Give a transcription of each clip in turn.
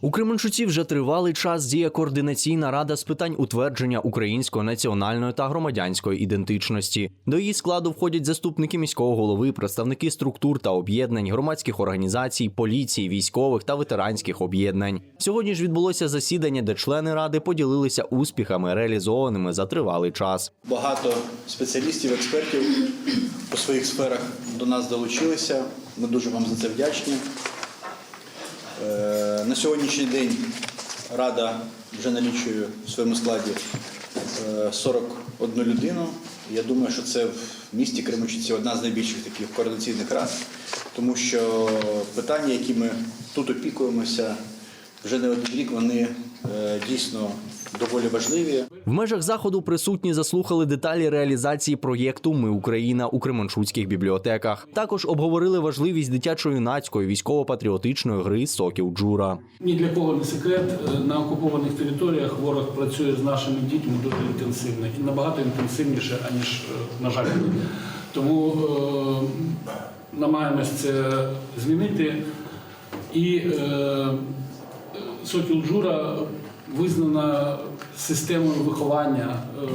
У Кременчуці вже тривалий час діє координаційна рада з питань утвердження української національної та громадянської ідентичності. До її складу входять заступники міського голови, представники структур та об'єднань, громадських організацій, поліції, військових та ветеранських об'єднань. Сьогодні ж відбулося засідання, де члени ради поділилися успіхами, реалізованими за тривалий час. Багато спеціалістів, експертів по своїх сферах до нас долучилися. Ми дуже вам за це вдячні. Е, На сьогоднішній день Рада вже налічує в своєму складі е, 41 людину. Я думаю, що це в місті Кременчуці одна з найбільших таких координаційних рад, тому що питання, які ми тут опікуємося, вже не один рік, вони е, дійсно доволі важливі. В межах заходу присутні заслухали деталі реалізації проєкту Ми Україна у Кременчуцьких бібліотеках. Також обговорили важливість дитячо-юнацької військово-патріотичної гри Сокіл Джура. Ні для кого не секрет, е, на окупованих територіях ворог працює з нашими дітьми дуже інтенсивно і набагато інтенсивніше, аніж, е, на жаль. Тому е, намагаємось це змінити. І е, Сокіл Джура визнана системою виховання е,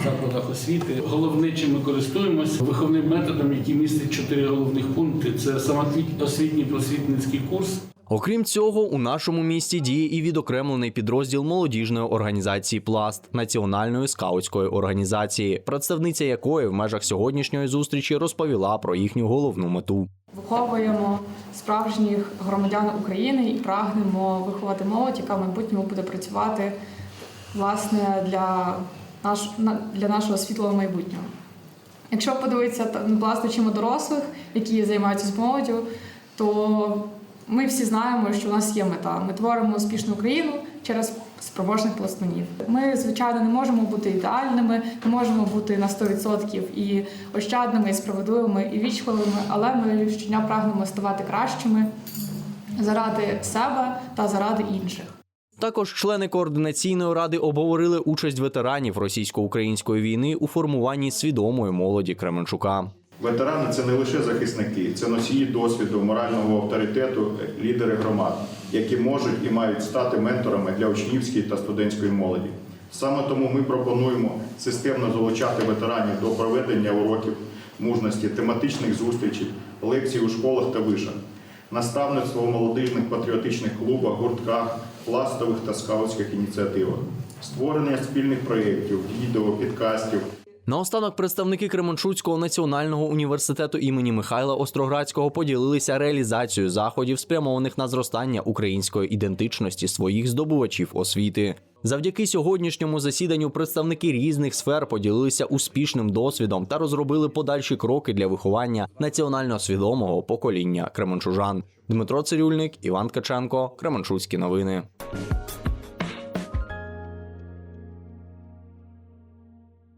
в закладах освіти. Головне, чим ми користуємось, виховним методом, який містить чотири головних пункти: це самоосвітній просвітницький курс. Окрім цього, у нашому місті діє і відокремлений підрозділ молодіжної організації Пласт Національної скаутської організації, представниця якої в межах сьогоднішньої зустрічі розповіла про їхню головну мету. Виховуємо справжніх громадян України і прагнемо виховати молодь, яка в майбутньому буде працювати власне для, наш, для нашого світлого майбутнього. Якщо подивитися власне на у дорослих, які займаються з молоддю, то ми всі знаємо, що у нас є мета. Ми творимо успішну Україну через спроможних пластунів. Ми, звичайно, не можемо бути ідеальними, не можемо бути на 100% і ощадними, і справедливими, і вічливими, але ми щодня прагнемо ставати кращими заради себе та заради інших. Також члени координаційної ради обговорили участь ветеранів російсько-української війни у формуванні свідомої молоді Кременчука. Ветерани це не лише захисники, це носії досвіду, морального авторитету, лідери громад, які можуть і мають стати менторами для учнівської та студентської молоді. Саме тому ми пропонуємо системно залучати ветеранів до проведення уроків мужності, тематичних зустрічей, лекцій у школах та вишах, наставництво у молодіжних патріотичних клубах, гуртках, пластових та скаутських ініціативах, створення спільних проєктів, відео, підкастів. Наостанок представники Кременчуцького національного університету імені Михайла Остроградського поділилися реалізацією заходів, спрямованих на зростання української ідентичності своїх здобувачів освіти. Завдяки сьогоднішньому засіданню представники різних сфер поділилися успішним досвідом та розробили подальші кроки для виховання національно свідомого покоління Кременчужан. Дмитро Цирюльник, Іван Ткаченко, Кременчуцькі новини.